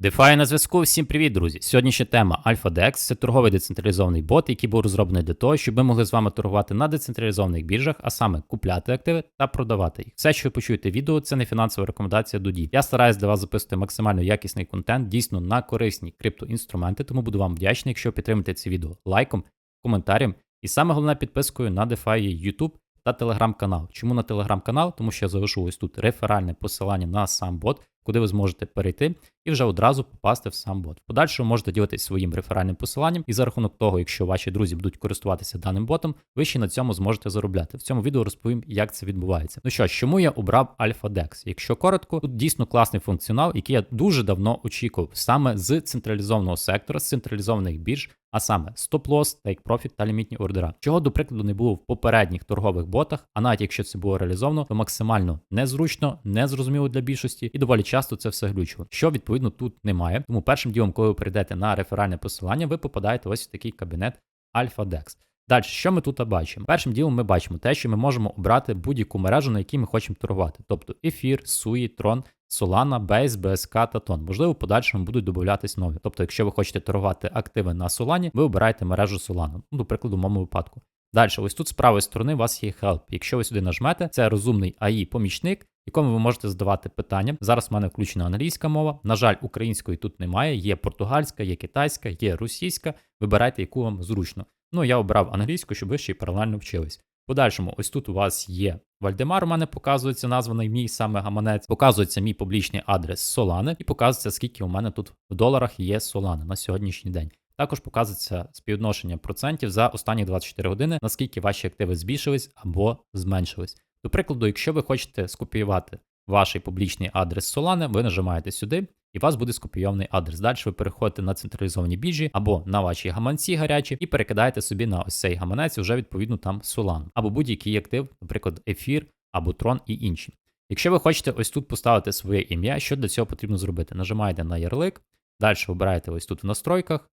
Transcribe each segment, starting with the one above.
DeFi на зв'язку. Всім привіт, друзі! Сьогоднішня тема AlphaDex – це торговий децентралізований бот, який був розроблений для того, щоб ми могли з вами торгувати на децентралізованих біржах, а саме купляти активи та продавати їх. Все, що ви почуєте відео, це не фінансова рекомендація до дій. Я стараюсь для вас записувати максимально якісний контент, дійсно на корисні криптоінструменти, тому буду вам вдячний, якщо підтримаєте це відео лайком, коментарем і саме головне підпискою на DeFi YouTube та телеграм-канал. Чому на телеграм-канал? Тому що я залишу ось тут реферальне посилання на сам бот, куди ви зможете перейти і вже одразу попасти в сам бот. В подальшому можете ділитися своїм реферальним посиланням, і за рахунок того, якщо ваші друзі будуть користуватися даним ботом, ви ще на цьому зможете заробляти. В цьому відео розповім, як це відбувається. Ну що чому я обрав AlphaDex? Якщо коротко, тут дійсно класний функціонал, який я дуже давно очікував саме з централізованого сектора, з централізованих бірж. А саме стоп-лосс, take profit та лімітні ордера, чого до прикладу не було в попередніх торгових ботах, а навіть якщо це було реалізовано, то максимально незручно, незрозуміло для більшості, і доволі часто це все глючило. Що відповідно тут немає. Тому першим ділом, коли ви перейдете на реферальне посилання, ви попадаєте ось в такий кабінет AlphaDex. Далі, що ми тут бачимо? Першим ділом ми бачимо те, що ми можемо обрати будь-яку мережу, на якій ми хочемо торгувати. Тобто ефір, суї, трон, Solana, Base, BSK та Тон. Можливо, в подальшому будуть додатись нові. Тобто, якщо ви хочете торгувати активи на Solana, ви обираєте мережу Solana. Ну, до прикладу, в моєму випадку. Далі, ось тут з правої сторони у вас є Help. Якщо ви сюди нажмете, це розумний AI-помічник, якому ви можете задавати питання. Зараз в мене включена англійська мова. На жаль, української тут немає. Є португальська, є китайська, є російська. Вибирайте, яку вам зручно. Ну, я обрав англійську, щоб ви ще й паралельно вчились. Подальшому, ось тут у вас є Вальдемар, у мене показується названий мій саме гаманець, показується мій публічний адрес Solana і показується, скільки у мене тут в доларах є Solana на сьогоднішній день. Також показується співвідношення процентів за останні 24 години, наскільки ваші активи збільшились або зменшились. До прикладу, якщо ви хочете скопіювати ваш публічний адрес Solana, ви нажимаєте сюди, і у вас буде скопійований адрес. Далі ви переходите на централізовані біржі або на ваші гаманці гарячі і перекидаєте собі на ось цей гаманець вже відповідно там Solana, або будь-який актив, наприклад, ефір або трон і інші. Якщо ви хочете ось тут поставити своє ім'я, що для цього потрібно зробити? Нажимаєте на ярлик, далі обираєте ось тут в настройках,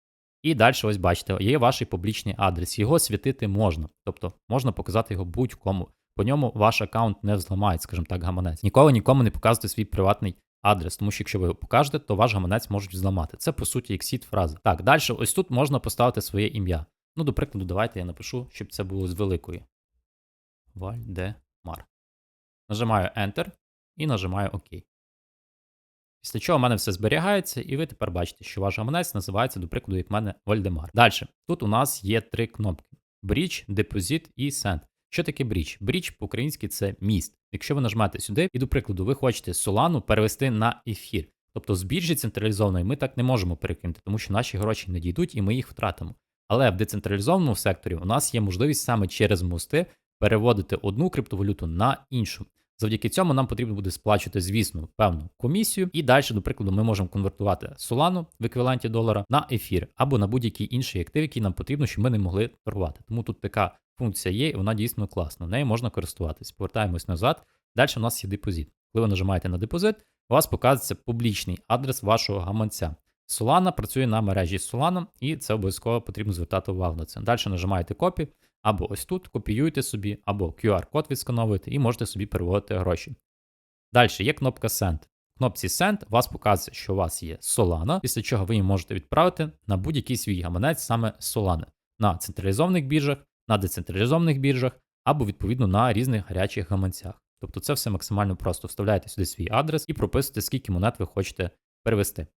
і далі, ось бачите, є ваш публічний адрес. Його світити можна, тобто можна показати його будь-кому. По ньому ваш аккаунт не взламають, скажімо так, гаманець. Ніколи нікому не показуйте свій приватний адрес, тому що якщо ви його покажете, то ваш гаманець можуть зламати. Це по суті як сіт фраза. Так, далі, ось тут можна поставити своє ім'я. Ну, до прикладу, давайте я напишу, щоб це було з великої. Вальдемар. Нажимаю Enter і нажимаю ОК. Після чого в мене все зберігається, і ви тепер бачите, що ваш гаманець називається, до прикладу, як в мене Вальдемар. Далі, тут у нас є три кнопки: Bridge, Deposit і Send. Що таке бріч? Бріч по-українськи це міст. Якщо ви нажмете сюди, і до прикладу, ви хочете Solana перевести на ефір. Тобто з біржі централізованої ми так не можемо перекинути, тому що наші гроші не дійдуть і ми їх втратимо. Але в децентралізованому секторі у нас є можливість саме через мости переводити одну криптовалюту на іншу. Завдяки цьому нам потрібно буде сплачувати, звісно, певну комісію. І далі, до прикладу, ми можемо конвертувати Solana в еквіваленті долара на ефір або на будь-який інший актив, який нам потрібно, щоб ми не могли торгувати. Тому тут така функція є, і вона дійсно класна. Нею можна користуватись. Повертаємось назад. Далі у нас є депозит. Коли ви нажимаєте на депозит, у вас показується публічний адрес вашого гаманця. Solana працює на мережі Solana, і це обов'язково потрібно звертати увагу на це. Далі нажимаєте копі, або ось тут копіюєте собі, або QR-код відскановуєте і можете собі переводити гроші. Далі є кнопка Send. В кнопці Send вас показує, що у вас є Solana, після чого ви її можете відправити на будь-який свій гаманець саме Solana на централізованих біржах, на децентралізованих біржах або відповідно на різних гарячих гаманцях. Тобто це все максимально просто. Вставляєте сюди свій адрес і прописуєте, скільки монет ви хочете перевести.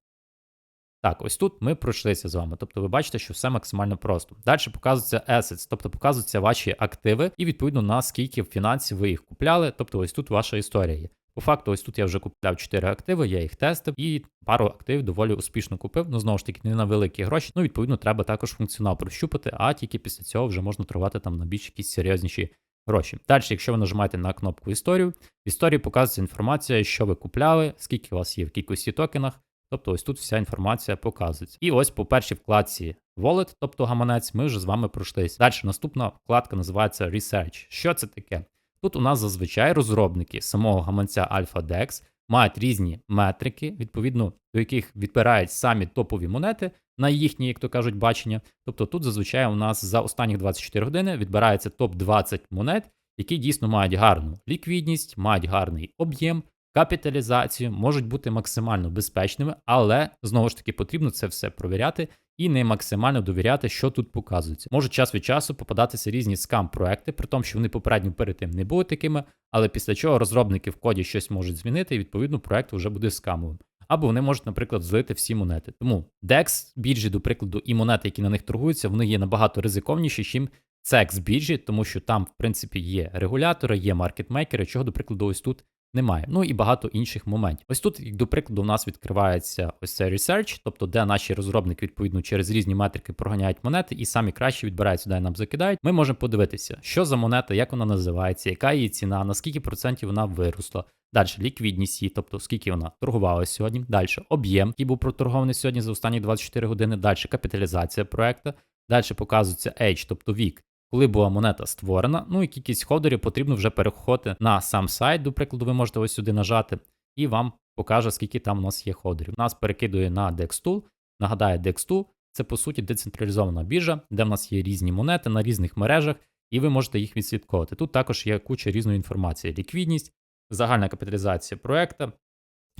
Так, ось тут ми пройшлися з вами. Тобто ви бачите, що все максимально просто. Далі показується assets, тобто показуються ваші активи, і відповідно на скільки в фінансі ви їх купляли. Тобто ось тут ваша історія є. По факту, ось тут я вже купляв 4 активи, я їх тестив, і пару активів доволі успішно купив. Ну, знову ж таки, не на великі гроші. Ну, відповідно, треба також функціонал прощупати, а тільки після цього вже можна торгувати там на більш якісь серйозніші гроші. Далі, якщо ви нажимаєте на кнопку історію, в історії показується інформація, що ви купляли, скільки у вас є в кількості токенах. Тобто ось тут вся інформація показується. І ось по першій вкладці Wallet, тобто гаманець, ми вже з вами пройшлися. Далі наступна вкладка називається Research. Що це таке? Тут у нас зазвичай розробники самого гаманця AlphaDex мають різні метрики, відповідно до яких відбирають самі топові монети на їхні, як то кажуть, бачення. Тобто тут зазвичай у нас за останні 24 години відбирається топ-20 монет, які дійсно мають гарну ліквідність, мають гарний об'єм, капіталізацію, можуть бути максимально безпечними, але знову ж таки потрібно це все провіряти і не максимально довіряти, що тут показується. Можуть час від часу попадатися різні скам-проекти, при тому, що вони попередньо перед тим не були такими, але після чого розробники в коді щось можуть змінити, і відповідно проект вже буде скамовим. Або вони можуть, наприклад, злити всі монети. Тому DEX, біржі, до прикладу, і монети, які на них торгуються, вони є набагато ризиковніші, ніж CEX біржі, тому що там, в принципі, є регулятори, є маркетмейкери, чого, до прикладу, ось тут немає. Ну і багато інших моментів. Ось тут, до прикладу, у нас відкривається ось цей research, тобто де наші розробники відповідно через різні метрики проганяють монети і самі краще відбирають сюди і нам закидають. Ми можемо подивитися, що за монета, як вона називається, яка її ціна, на скільки процентів вона виросла. Далі ліквідність її, тобто скільки вона торгувалася сьогодні. Далі об'єм, який був проторгований сьогодні за останні 24 години. Далі капіталізація проекту. Далі показується age, тобто вік, коли була монета створена. Ну і кількість ходерів потрібно вже переходити на сам сайт. До прикладу, ви можете ось сюди нажати, і вам покаже, скільки там у нас є ходерів. Нас перекидує на DexTool. Нагадаю, DexTool це по суті децентралізована біржа, де в нас є різні монети на різних мережах, і ви можете їх відслідковувати. Тут також є куча різної інформації: ліквідність, загальна капіталізація проекту,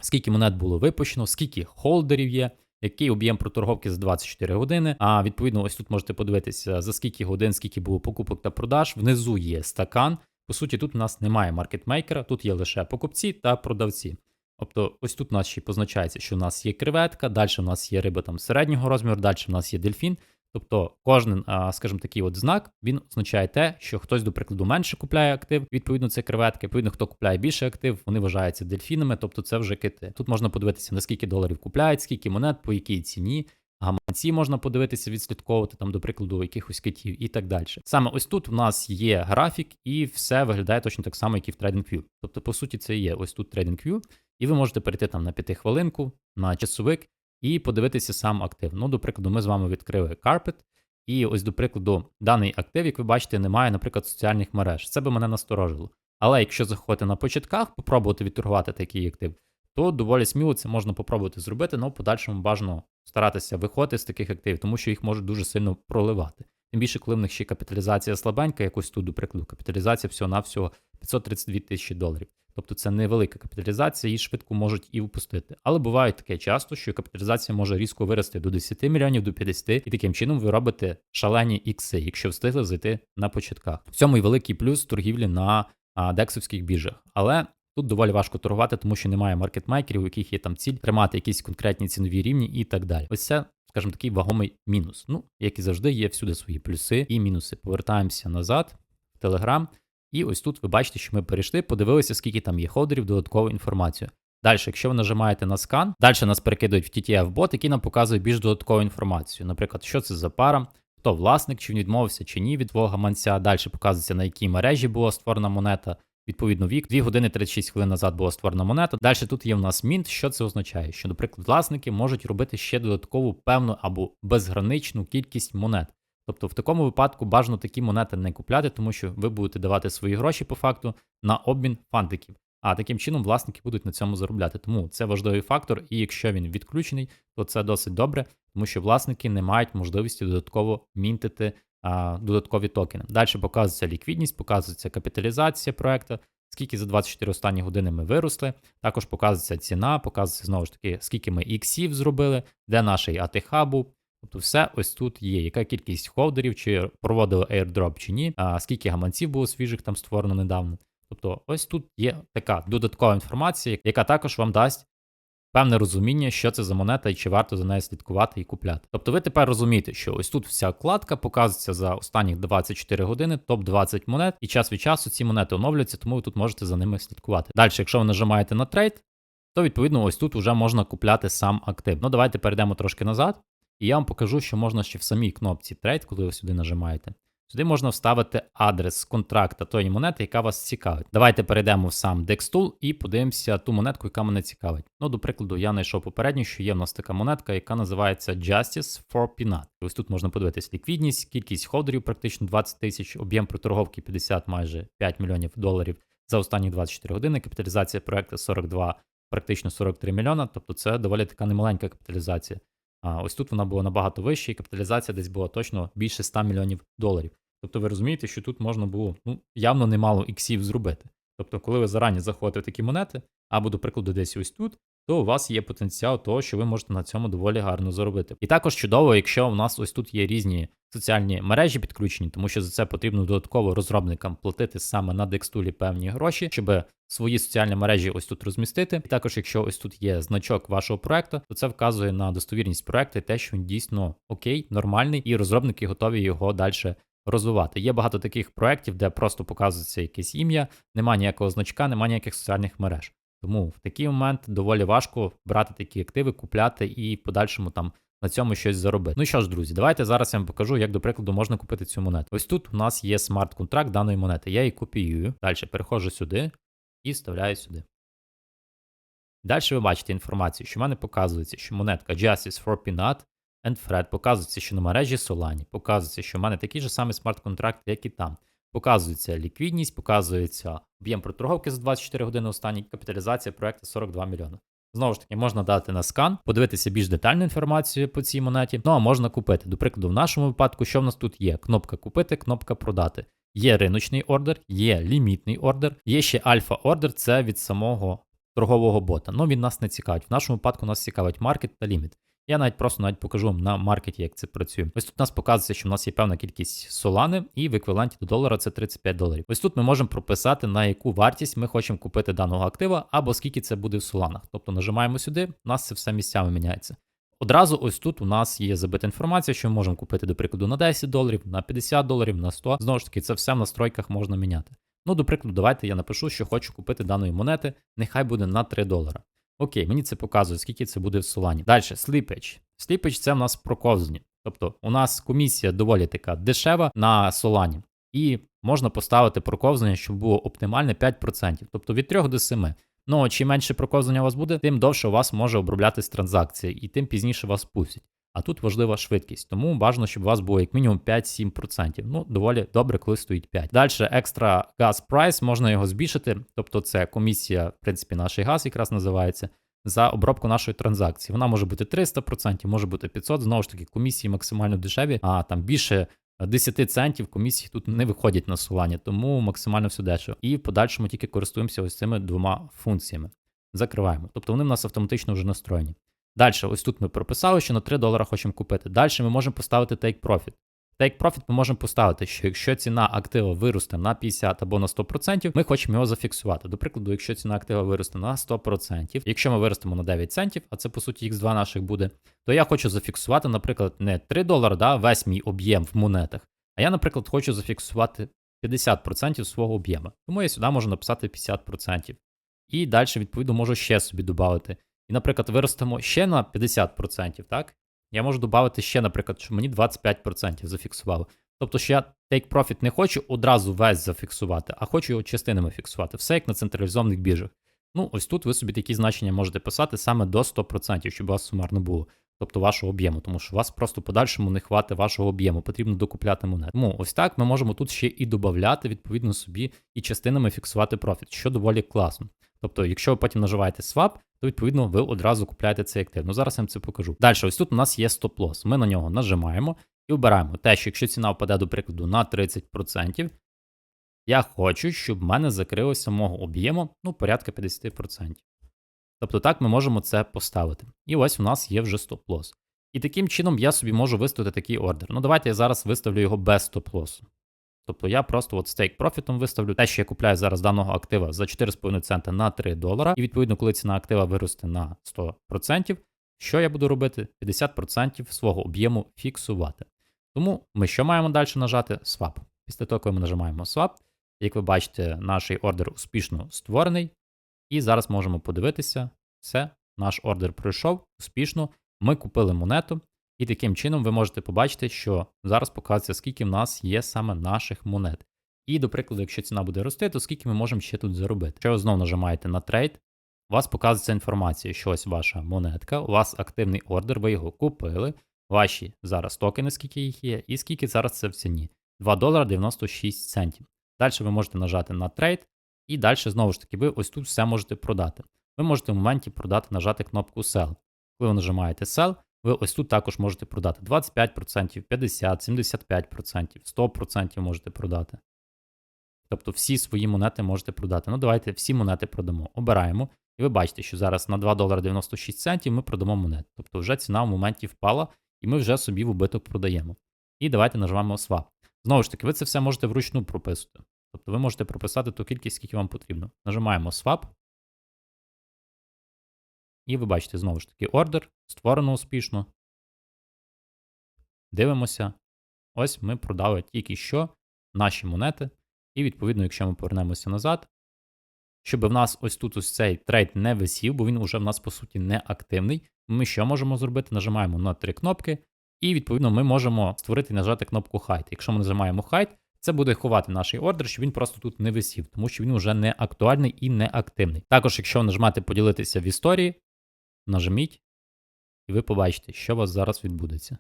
скільки монет було випущено, скільки холдерів є, який об'єм проторговки за 24 години. А відповідно, ось тут можете подивитися, за скільки годин, скільки було покупок та продаж. Внизу є стакан. По суті, тут у нас немає маркетмейкера, тут є лише покупці та продавці. Тобто, ось тут у нас ще позначається, що у нас є креветка, далі у нас є риба там середнього розміру, далі у нас є дельфін. Тобто кожен, скажімо, такий от знак він означає те, що хтось, до прикладу, менше купляє актив, відповідно, це креветки. Відповідно, хто купляє більше актив, вони вважаються дельфінами, тобто це вже кити. Тут можна подивитися, на скільки доларів купляють, скільки монет, по якій ціні. Гаманці можна подивитися, відслідковувати там, до прикладу, якихось китів і так далі. Саме ось тут у нас є графік, і все виглядає точно так само, як і в TradingView. Тобто, по суті, це є ось тут TradingView, і ви можете перейти там на п'ятихвилинку, на часовик і подивитися сам актив. Ну, до прикладу, ми з вами відкрили Carpet, і ось, до прикладу, даний актив, як ви бачите, немає, наприклад, соціальних мереж. Це би мене насторожило. Але якщо заходити на початках, попробувати відторгувати такий актив, то доволі сміло це можна попробувати зробити, але в подальшому бажано старатися виходити з таких активів, тому що їх можуть дуже сильно проливати. Тим більше, коли в них ще капіталізація слабенька, якось тут, до прикладу, капіталізація всього-навсього 532 тисячі доларів. Тобто це невелика капіталізація, її швидко можуть і впустити. Але буває таке часто, що капіталізація може різко вирости до 10 мільйонів, до 50, і таким чином ви робите шалені ікси, якщо встигли зайти на початках. В цьому і великий плюс торгівлі на дексовських біржах. Але тут доволі важко торгувати, тому що немає маркетмейкерів, у яких є там ціль тримати якісь конкретні цінові рівні і так далі. Ось це. Скажімо, такий вагомий мінус. Ну, як і завжди, є всюди свої плюси і мінуси. Повертаємося назад в Телеграм. І ось тут ви бачите, що ми перейшли, подивилися, скільки там є ходерів, додаткову інформацію. Далі, якщо ви нажимаєте на скан, далі нас перекидують в TTF-бот, який нам показує більш додаткову інформацію. Наприклад, що це за пара, хто власник, чи він відмовився чи ні від свого гаманця. Далі показується, на якій мережі була створена монета. Відповідно, вік 2 години 36 хвилин назад була створена монета. Далі тут є в нас мінт. Що це означає? Що, наприклад, власники можуть робити ще додаткову певну або безграничну кількість монет. Тобто в такому випадку бажано такі монети не купляти, тому що ви будете давати свої гроші по факту на обмін фантиків. А таким чином власники будуть на цьому заробляти. Тому це важливий фактор, і якщо він відключений, то це досить добре, тому що власники не мають можливості додатково мінтити а, додаткові токени. Далі показується ліквідність, показується капіталізація проекту, скільки за 24 останні години ми виросли. Також показується ціна, показується знову ж таки, скільки ми іксів зробили, де наш АТХ був. Тобто все ось тут є. Яка кількість холдерів, чи проводили airdrop чи ні, а скільки гаманців було свіжих там створено недавно. Тобто, ось тут є така додаткова інформація, яка також вам дасть певне розуміння, що це за монета і чи варто за нею слідкувати і купляти. Тобто ви тепер розумієте, що ось тут вся вкладка показується за останні 24 години, топ-20 монет, і час від часу ці монети оновлюються, тому ви тут можете за ними слідкувати. Далі, якщо ви нажимаєте на трейд, то відповідно ось тут вже можна купляти сам актив. Ну, давайте перейдемо трошки назад. І я вам покажу, що можна ще в самій кнопці Trade, коли ви сюди нажимаєте. Сюди можна вставити адрес контракта тої монети, яка вас цікавить. Давайте перейдемо в сам DexTool і подивимося ту монетку, яка мене цікавить. Ну, до прикладу, я знайшов попередню, що є в нас така монетка, яка називається Justice for Peanut. Ось тут можна подивитись ліквідність, кількість холдерів практично 20 тисяч, об'єм проторговки 50 майже 5 мільйонів доларів за останні 24 години. Капіталізація проекту 42, практично 43 мільйона. Тобто це доволі така немаленька капіталізація. А ось тут вона була набагато вища, і капіталізація десь була точно більше 100 мільйонів доларів. Тобто ви розумієте, що тут можна було ну, явно немало іксів зробити. Тобто, коли ви зарані заходите в такі монети, або, до прикладу, десь ось тут, то у вас є потенціал того, що ви можете на цьому доволі гарно заробити. І також чудово, якщо у нас ось тут є різні соціальні мережі підключені, тому що за це потрібно додатково розробникам платити саме на Dextool певні гроші, щоб свої соціальні мережі ось тут розмістити. І також, якщо ось тут є значок вашого проекту, то це вказує на достовірність проекту те, що він дійсно окей, нормальний, і розробники готові його далі розвивати. Є багато таких проєктів, де просто показується якесь ім'я, немає ніякого значка, немає ніяких соціальних мереж. Тому в такий момент доволі важко брати такі активи, купляти і в подальшому там на цьому щось заробити. Ну що ж, друзі, давайте зараз я вам покажу, як, до прикладу, можна купити цю монету. Ось тут у нас є смарт-контракт даної монети. Я її копіюю. Далі переходжу сюди і вставляю сюди. Далі ви бачите інформацію, що в мене показується, що монетка Justice for Peanut and Fred показується, що на мережі Solani, показується, що в мене такий же самий смарт-контракт, як і там. Показується ліквідність, показується об'єм проторговки за 24 години останній, капіталізація проекту 42 мільйони. Знову ж таки, можна дати на скан, подивитися більш детальну інформацію по цій монеті. Ну а можна купити. До прикладу, в нашому випадку, що в нас тут є? Кнопка купити, кнопка продати. Є риночний ордер, є лімітний ордер, є ще альфа-ордер, це від самого торгового бота. Ну він нас не цікавить. В нашому випадку нас цікавить маркет та ліміт. Я навіть просто навіть покажу вам на маркеті, як це працює. Ось тут у нас показується, що в нас є певна кількість солани, і в еквіваленті до долара це 35 доларів. Ось тут ми можемо прописати, на яку вартість ми хочемо купити даного актива, або скільки це буде в соланах. Тобто нажимаємо сюди, у нас це все місцями міняється. Одразу ось тут у нас є забита інформація, що ми можемо купити, до прикладу, на 10 доларів, на 50 доларів, на 100. Знову ж таки, це все в настройках можна міняти. Ну, до прикладу, давайте я напишу, що хочу купити даної монети, нехай буде на 3 долара. Окей, мені це показує, скільки це буде в Солані. Далі, сліпеч. Сліпеч це в нас проковзання. Тобто у нас комісія доволі така дешева на Солані. І можна поставити проковзання, щоб було оптимальне 5%, тобто від 3 до 7. Ну, чим менше проковзання у вас буде, тим довше у вас може оброблятись транзакція, і тим пізніше вас пустять. А тут важлива швидкість, тому бажано, щоб у вас було як мінімум 5-7%. Ну, доволі добре, коли стоїть 5. Далі екстра газ прайс, можна його збільшити, тобто це комісія, в принципі, наш газ якраз називається. За обробку нашої транзакції. Вона може бути 300%, може бути 500%. Знову ж таки, комісії максимально дешеві, а там більше 10 центів комісії тут не виходять на сулання, тому максимально все дешево. І в подальшому тільки користуємося ось цими двома функціями. Закриваємо. Тобто вони в нас автоматично вже настроєні. Далі, ось тут ми прописали, що на 3 долара хочемо купити. Далі ми можемо поставити Take Profit. Take Profit ми можемо поставити, що якщо ціна актива виросте на 50 або на 100%, ми хочемо його зафіксувати. До прикладу, якщо ціна актива виросте на 100%, якщо ми виростемо на 9 центів, а це по суті X2 наших буде, то я хочу зафіксувати, наприклад, не 3 долари, да, весь мій об'єм в монетах, а я, наприклад, хочу зафіксувати 50% свого об'єму. Тому я сюди можу написати 50%. І далі, відповідно, можу ще собі додати. І, наприклад, виростемо ще на 50%, так? Я можу додати ще, наприклад, що мені 25% зафіксувало. Тобто, що я take profit не хочу одразу весь зафіксувати, а хочу його частинами фіксувати. Все як на централізованих біржах. Ну, ось тут ви собі такі значення можете писати саме до 100%, щоб у вас сумарно було. Тобто вашого об'єму, тому що у вас просто подальшому не хватить вашого об'єму, потрібно докупляти монет. Тому ось так ми можемо тут ще і додати, відповідно собі, і частинами фіксувати профіт, що доволі класно. Тобто, якщо ви потім наживаєте swap, то відповідно ви одразу купляєте цей актив. Ну зараз я вам це покажу. Далі, ось тут у нас є стоп-лосс. Ми на нього нажимаємо і обираємо те, що якщо ціна впаде, до прикладу, на 30%, я хочу, щоб в мене закрилося мого об'єму ну, порядка 50%. Тобто так ми можемо це поставити. І ось у нас є вже стоп-лосс. І таким чином я собі можу виставити такий ордер. Ну, давайте я зараз виставлю його без стоп-лоссу. Тобто я просто от стейк профітом виставлю те, що я купляю зараз даного актива за 4,5 цента на 3 долара. І відповідно, коли ціна актива виросте на 100%, що я буду робити? 50% свого об'єму фіксувати. Тому ми що маємо далі нажати? Swap. Після того, коли ми нажимаємо Swap, як ви бачите, наш ордер успішно створений. І зараз можемо подивитися, все, наш ордер пройшов успішно. Ми купили монету. І таким чином ви можете побачити, що зараз показується, скільки в нас є саме наших монет. І, до прикладу, якщо ціна буде рости, то скільки ми можемо ще тут заробити. Якщо ви знову нажимаєте на трейд, у вас показується інформація, що ось ваша монетка, у вас активний ордер, ви його купили, ваші зараз токени, скільки їх є, і скільки зараз це в ціні. 2 долара 96 центів. Далі ви можете нажати на трейд, і далі, знову ж таки, ви ось тут все можете продати. Ви можете в моменті продати, нажати кнопку Sell. Коли ви нажимаєте Sell, ви ось тут також можете продати 25%, 50%, 75%, 100% можете продати. Тобто всі свої монети можете продати. Ну, давайте всі монети продамо. Обираємо. І ви бачите, що зараз на 2 долари 96 центів ми продамо монет. Тобто вже ціна в моменті впала, і ми вже собі в убиток продаємо. І давайте нажмемо Swap. Знову ж таки, ви це все можете вручну прописувати. Тобто ви можете прописати ту кількість, скільки вам потрібно. Нажимаємо Swap. І ви бачите, знову ж таки, ордер створено успішно. Дивимося. Ось ми продали тільки що наші монети. І, відповідно, якщо ми повернемося назад, щоб в нас ось тут ось цей трейд не висів, бо він вже в нас, по суті, не активний. Ми що можемо зробити? Нажимаємо на три кнопки, і, відповідно, ми можемо створити і нажати кнопку Hide. Якщо ми нажимаємо Hide, це буде ховати наш ордер, щоб він просто тут не висів, тому що він вже не актуальний і не активний. Також, якщо нажимати поділитися в історії, нажміть, і ви побачите, що у вас зараз відбудеться.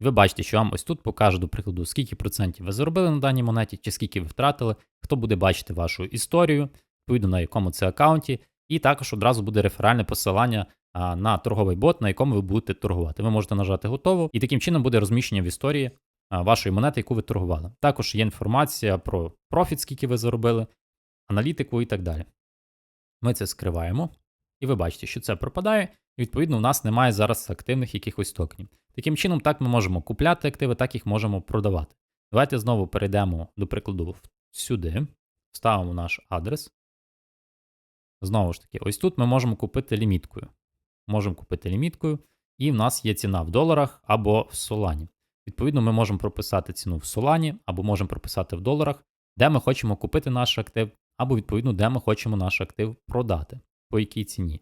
Ви бачите, що вам ось тут покаже, до прикладу, скільки процентів ви заробили на даній монеті, чи скільки ви втратили, хто буде бачити вашу історію, відповідно на якому це аккаунті, і також одразу буде реферальне посилання на торговий бот, на якому ви будете торгувати. Ви можете нажати готово, і таким чином буде розміщення в історії вашої монети, яку ви торгували. Також є інформація про профіт, скільки ви заробили, аналітику і так далі. Ми це скриваємо, і ви бачите, що це пропадає, і відповідно у нас немає зараз активних якихось токенів. Таким чином, так ми можемо купляти активи, так їх можемо продавати. Давайте знову перейдемо, до прикладу, сюди, вставимо наш адрес. Знову ж таки, ось тут ми можемо купити ліміткою. Можемо купити ліміткою, і в нас є ціна в доларах або в солані. Відповідно, ми можемо прописати ціну в солані, або можемо прописати в доларах, де ми хочемо купити наш актив, або, відповідно, де ми хочемо наш актив продати, по якій ціні.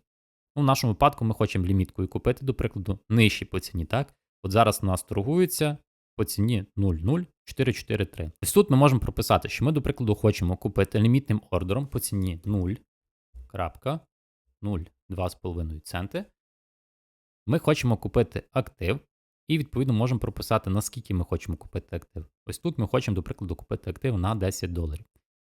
Ну, В нашому випадку ми хочемо ліміткою купити, до прикладу, нижчі по ціні, так? От зараз у нас торгується по ціні 0,0443. Ось тут ми можемо прописати, що ми, до прикладу, хочемо купити лімітним ордером по ціні 0,02,5 центи. Ми хочемо купити актив, і, відповідно, можемо прописати, наскільки ми хочемо купити актив. Ось тут ми хочемо, до прикладу, купити актив на 10 доларів.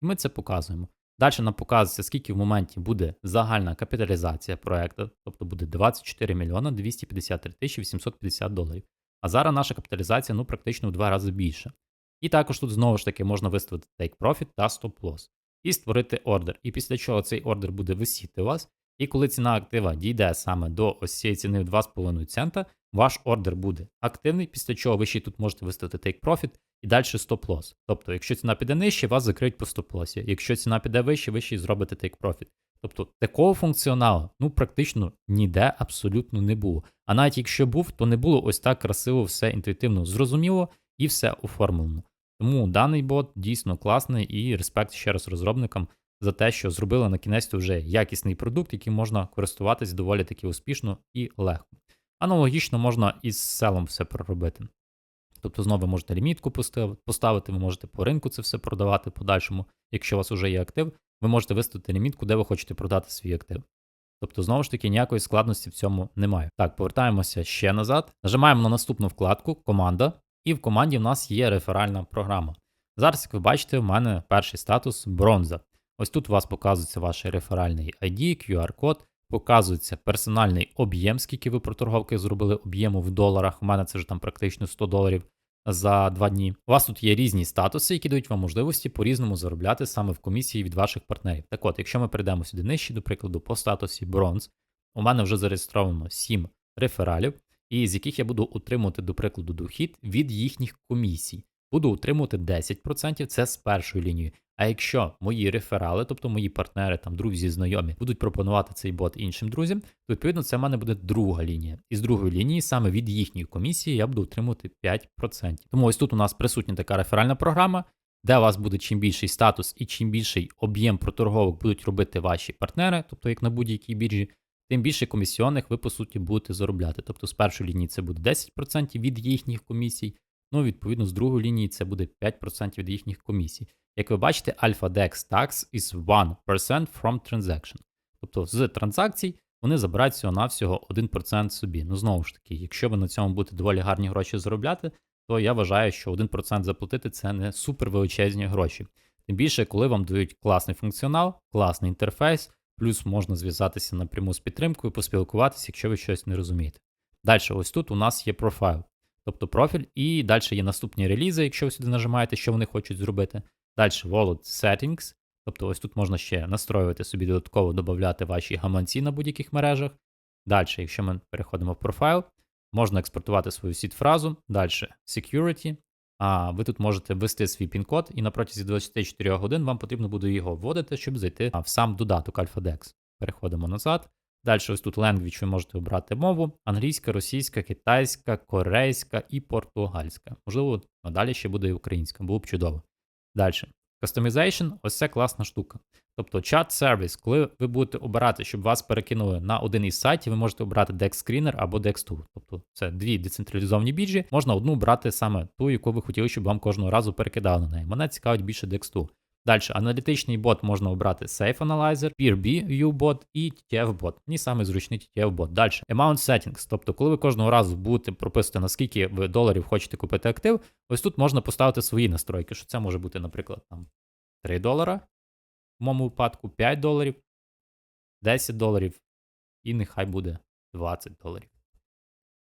І ми це показуємо. Далі нам показується, скільки в моменті буде загальна капіталізація проекту, тобто буде 24 мільйона 253 тисячі 850 доларів. А зараз наша капіталізація ну, практично в два рази більша. І також тут знову ж таки можна виставити Take Profit та Stop Loss. І створити ордер. І після чого цей ордер буде висіти у вас. І коли ціна актива дійде саме до ось цієї ціни в 2,5 цента, ваш ордер буде активний, після чого ви ще тут можете виставити Take Profit і далі стоп-лосс. Тобто, якщо ціна піде нижче, вас закриють по стоп-лосі. Якщо ціна піде вище, ви ще й зробите Take Profit. Тобто такого функціоналу ну практично ніде абсолютно не було. А навіть якщо був, то не було ось так красиво, все інтуїтивно зрозуміло і все оформлено. Тому даний бот дійсно класний і респект ще раз розробникам за те, що зробили на кінець вже якісний продукт, яким можна користуватись доволі таки успішно і легко. Аналогічно можна із селом все проробити. Тобто, знову ви можете лімітку поставити, ви можете по ринку це все продавати подальшому. Якщо у вас вже є актив, ви можете виставити лімітку, де ви хочете продати свій актив. Тобто, знову ж таки, ніякої складності в цьому немає. Так, повертаємося ще назад. Нажимаємо на наступну вкладку Команда, і в команді в нас є реферальна програма. Зараз, як ви бачите, в мене перший статус бронза. Ось тут у вас показується ваш реферальний ID, QR-код, показується персональний об'єм, скільки ви проторговки зробили об'єму в доларах. У мене це вже там практично 100 доларів за два дні. У вас тут є різні статуси, які дають вам можливості по-різному заробляти саме в комісії від ваших партнерів. Так от, якщо ми перейдемо сюди нижче, до прикладу, по статусі бронз, у мене вже зареєстровано 7 рефералів, і з яких я буду утримувати, до прикладу, дохід від їхніх комісій. Буду утримувати 10%, це з першої лінії. А якщо мої реферали, тобто мої партнери, там друзі, знайомі, будуть пропонувати цей бот іншим друзям, то відповідно це в мене буде друга лінія. І з другої лінії, саме від їхньої комісії, я буду отримувати 5%. Тому ось тут у нас присутня така реферальна програма, де у вас буде чим більший статус і чим більший об'єм проторговок будуть робити ваші партнери, тобто як на будь-якій біржі. Тим більше комісіонних ви, по суті, будете заробляти. Тобто з першої лінії це буде 10% від їхніх комісій, ну, відповідно, з другої лінії це буде 5% від їхніх комісій. Як ви бачите, Alpha Dex Tax is 1% from transaction. Тобто з транзакцій вони забирають всього-навсього 1% собі. Ну, знову ж таки, якщо ви на цьому будете доволі гарні гроші заробляти, то я вважаю, що 1% заплатити це не супер величезні гроші. Тим більше, коли вам дають класний функціонал, класний інтерфейс, плюс можна зв'язатися напряму з підтримкою, поспілкуватися, якщо ви щось не розумієте. Далі, ось тут у нас є профайл, тобто профіль, і далі є наступні релізи, якщо ви сюди нажимаєте, що вони хочуть зробити. Далі Wallet Settings, Тобто ось тут можна ще настроювати собі додатково додати ваші гаманці на будь-яких мережах. Далі, якщо ми переходимо в профайл, можна експортувати свою сіт-фразу. Далі security. А ви тут можете ввести свій пін-код, і на протязі 24 годин вам потрібно буде його вводити, щоб зайти в сам додаток AlphaDex. Переходимо назад. Далі ось тут language ви можете обрати мову: англійська, російська, китайська, корейська і португальська. Можливо, надалі ще буде і українська, було б чудово. Далі. Customization – ось це класна штука. Тобто чат сервіс, коли ви будете обирати, щоб вас перекинули на один із сайтів, ви можете обрати Dex Screener або Dex Tool. Тобто це дві децентралізовані біджі. Можна одну брати саме ту, яку ви хотіли, щоб вам кожного разу перекидали на неї. Мене цікавить більше Dex Tool. Далі, аналітичний бот можна обрати Safe Analyzer, PeerB бот і бот. Мені саме зручний TTF бот. Далі, Amount Settings. Тобто, коли ви кожного разу будете прописувати, наскільки ви доларів хочете купити актив, ось тут можна поставити свої настройки, що це може бути, наприклад, там 3 долара, в моєму випадку 5 доларів, 10 доларів, і нехай буде 20 доларів.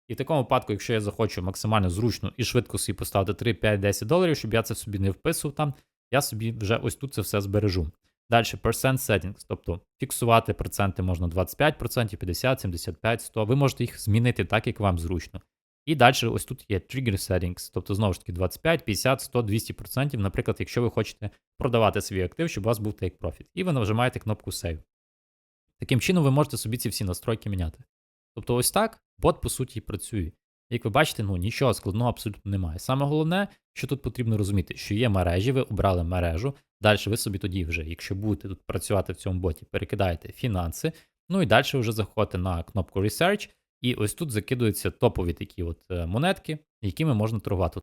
І в такому випадку, якщо я захочу максимально зручно і швидко собі поставити 3, 5, 10 доларів, щоб я це собі не вписував там, я собі вже ось тут це все збережу. Далі percent settings, тобто фіксувати проценти можна 25%, 50, 75, 100. Ви можете їх змінити так, як вам зручно. І далі ось тут є trigger settings, тобто знову ж таки 25, 50, 100, 200%. Наприклад, якщо ви хочете продавати свій актив, щоб у вас був take profit. І ви нажимаєте кнопку Save. Таким чином, ви можете собі ці всі настройки міняти. Тобто, ось так бот, по суті, і працює. Як ви бачите, ну нічого складного абсолютно немає. Саме головне, що тут потрібно розуміти, що є мережі, ви обрали мережу. Далі ви собі тоді вже, якщо будете тут працювати в цьому боті, перекидаєте фінанси. Ну і далі вже заходите на кнопку Research, і ось тут закидуються топові такі от е, монетки, якими можна торгувати.